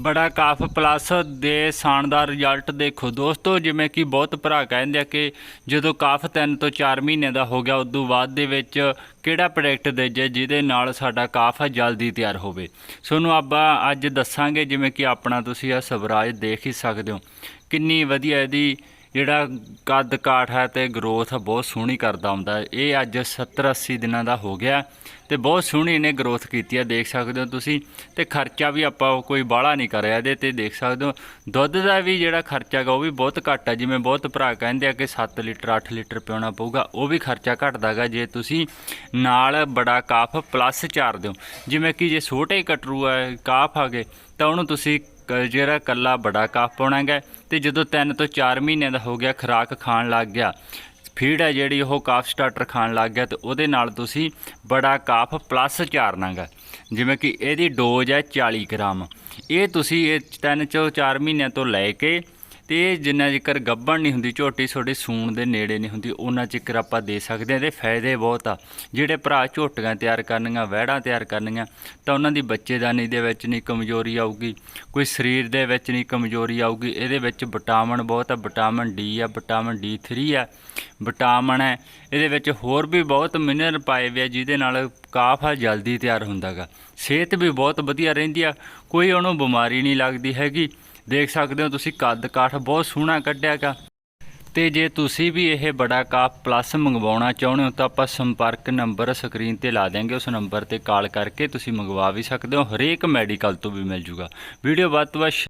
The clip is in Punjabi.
ਬੜਾ ਕਾਫ ਪਲੱਸ ਦੇ ਸ਼ਾਨਦਾਰ ਰਿਜ਼ਲਟ ਦੇਖੋ ਦੋਸਤੋ, ਜਿਵੇਂ ਕਿ ਬਹੁਤ ਭਰਾ ਕਹਿੰਦੇ ਆ ਕਿ ਜਦੋਂ ਕਾਫ 3 ਤੋਂ 4 ਮਹੀਨੇ ਦਾ ਹੋ ਗਿਆ, ਉਦੋਂ ਬਾਅਦ ਦੇ ਵਿੱਚ ਕਿਹੜਾ ਪ੍ਰੋਡਕਟ ਦੇ ਜੇ ਜਿਹਦੇ ਨਾਲ ਸਾਡਾ ਕਾਫ ਜਲਦੀ ਤਿਆਰ ਹੋਵੇ। ਸੋਨੂੰ ਆਪਾਂ ਅੱਜ ਦੱਸਾਂਗੇ ਜਿਵੇਂ ਕਿ ਆਪਣਾ ਤੁਸੀਂ ਆ ਸਵਰਾਜ ਦੇਖ ਹੀ ਸਕਦੇ ਹੋ। ਕਿੰਨੀ ਵਧੀਆ ਇਹਦੀ ਜਿਹੜਾ ਕੱਦ ਕਾਠ ਹੈ ਤੇ ਗਰੋਥ ਬਹੁਤ ਸੋਹਣੀ ਕਰਦਾ ਹੁੰਦਾ ਇਹ ਅੱਜ 70 80 ਦਿਨਾਂ ਦਾ ਹੋ ਗਿਆ ਤੇ ਬਹੁਤ ਸੋਹਣੀ ਇਹਨੇ ਗਰੋਥ ਕੀਤੀ ਹੈ, ਦੇਖ ਸਕਦੇ ਹੋ ਤੁਸੀਂ। ਤੇ ਖਰਚਾ ਵੀ ਆਪਾਂ ਕੋਈ ਬਾਹਲਾ ਨਹੀਂ ਕਰਿਆ ਇਹਦੇ ਤੇ, ਦੇਖ ਸਕਦੇ ਹੋ। ਦੁੱਧ ਦਾ ਵੀ ਜਿਹੜਾ ਖਰਚਾ ਗਾ ਉਹ ਵੀ ਬਹੁਤ ਘੱਟ ਹੈ। ਜਿਵੇਂ ਬਹੁਤ ਭਰਾ ਕਹਿੰਦੇ ਆ ਕਿ 7 ਲੀਟਰ 8 ਲੀਟਰ ਪਿਉਣਾ ਪਊਗਾ, ਉਹ ਵੀ ਖਰਚਾ ਘਟਦਾ ਗਾ ਜੇ ਤੁਸੀਂ ਨਾਲ ਬੜਾ ਕਾਫ ਪਲੱਸ ਚਾਰ ਦਿਓ ਜਿਵੇਂ ਕਿ ਜੇ ਛੋਟੇ ਕਟਰੂ ਹੈ, ਕਾਫ ਆ ਗਏ ਤਾਂ ਉਹਨੂੰ ਤੁਸੀਂ ਜਿਹੜਾ ਕੱਲਾ ਬੜਾ ਕਾਫ ਪਾਉਣਾ ਗਾ ਤੇ ਜਦੋਂ 3 ਤੋਂ 4 ਮਹੀਨਿਆਂ ਦਾ ਹੋ ਗਿਆ ਖੁਰਾਕ ਖਾਣ ਲੱਗ ਗਿਆ, ਫੀਡ ਹੈ ਜਿਹੜੀ ਉਹ ਕਾਫ ਸਟਾਰਟਰ ਖਾਣ ਲੱਗ ਗਿਆ ਤੇ ਉਹਦੇ ਨਾਲ ਤੁਸੀਂ ਬੜਾ ਕਾਫ ਪਲੱਸ ਚਾਰਨਾਗਾ, ਜਿਵੇਂ ਕਿ ਇਹਦੀ ਡੋਜ਼ ਹੈ 40 ਗ੍ਰਾਮ। ਇਹ ਤੁਸੀਂ ਇਹ 3 ਤੋਂ 4 ਮਹੀਨਿਆਂ ਤੋਂ ਲੈ ਕੇ ਤੇ ਇਹ ਜਿੰਨਾ ਚਿਕਰ ਗੱਭਣ ਨਹੀਂ ਹੁੰਦੀ, ਝੋਟੀ ਛੋਟੀ ਸੂਣ ਦੇ ਨੇੜੇ ਨਹੀਂ ਹੁੰਦੀ, ਉਹਨਾਂ ਚਿਕਰ ਆਪਾਂ ਦੇ ਸਕਦੇ ਹਾਂ ਇਹਦੇ ਫਾਇਦੇ ਬਹੁਤ ਆ। ਜਿਹੜੇ ਭਰਾ ਝੋਟੀਆਂ ਤਿਆਰ ਕਰਨੀਆਂ, ਵਹਿੜਾਂ ਤਿਆਰ ਕਰਨੀਆਂ, ਤਾਂ ਉਹਨਾਂ ਦੀ ਬੱਚੇਦਾਨੀ ਦੇ ਵਿੱਚ ਨਹੀਂ ਕਮਜ਼ੋਰੀ ਆਊਗੀ, ਕੋਈ ਸਰੀਰ ਦੇ ਵਿੱਚ ਨਹੀਂ ਕਮਜ਼ੋਰੀ ਆਊਗੀ, ਇਹਦੇ ਵਿੱਚ ਵਿਟਾਮਿਨ ਬਹੁਤ ਆ, ਵਿਟਾਮਿਨ ਡੀ ਆ, ਵਿਟਾਮਿਨ ਡੀ 3 ਆ, ਵਿਟਾਮਿਨ ਹੈ। ਇਹਦੇ ਵਿੱਚ ਹੋਰ ਵੀ ਬਹੁਤ ਮਿਨਰਲ ਪਾਏ ਹੋਏ ਆ, ਜਿਹਦੇ ਨਾਲ ਕਾਫ ਆ, ਜਲਦੀ ਤਿਆਰ ਹੁੰਦਾਗਾ। ਸਿਹਤ ਵੀ ਬਹੁਤ ਵਧੀਆ ਰਹਿੰਦੀ ਆ, ਕੋਈ ਉਹਨੂੰ ਬਿਮਾਰੀ ਨਹੀਂ ਲੱਗਦੀ ਹੈਗੀ। ਦੇਖ ਸਕਦੇ ਹੋ ਤੁਸੀਂ ਕੱਦ ਕਾਠ ਬਹੁਤ ਸੋਹਣਾ ਕੱਢਿਆਗਾ ਤੇ ਜੇ ਤੁਸੀਂ ਵੀ ਇਹ ਬੜਾ ਕਾਫ ਪਲੱਸ ਮੰਗਵਾਉਣਾ ਚਾਹੁੰਦੇ ਹੋ ਤਾਂ ਆਪਾਂ ਸੰਪਰਕ ਨੰਬਰ ਸਕਰੀਨ ਤੇ ਲਾ ਦਿਆਂਗੇ। ਉਸ ਨੰਬਰ ਤੇ ਕਾਲ ਕਰਕੇ ਤੁਸੀਂ ਮੰਗਵਾ ਵੀ ਸਕਦੇ ਹੋ। ਹਰੇਕ ਮੈਡੀਕਲ ਤੋਂ ਵੀ ਮਿਲ ਜੂਗਾ। ਵੀਡੀਓ ਵੱਧ ਤੋਂ ਵੱਧ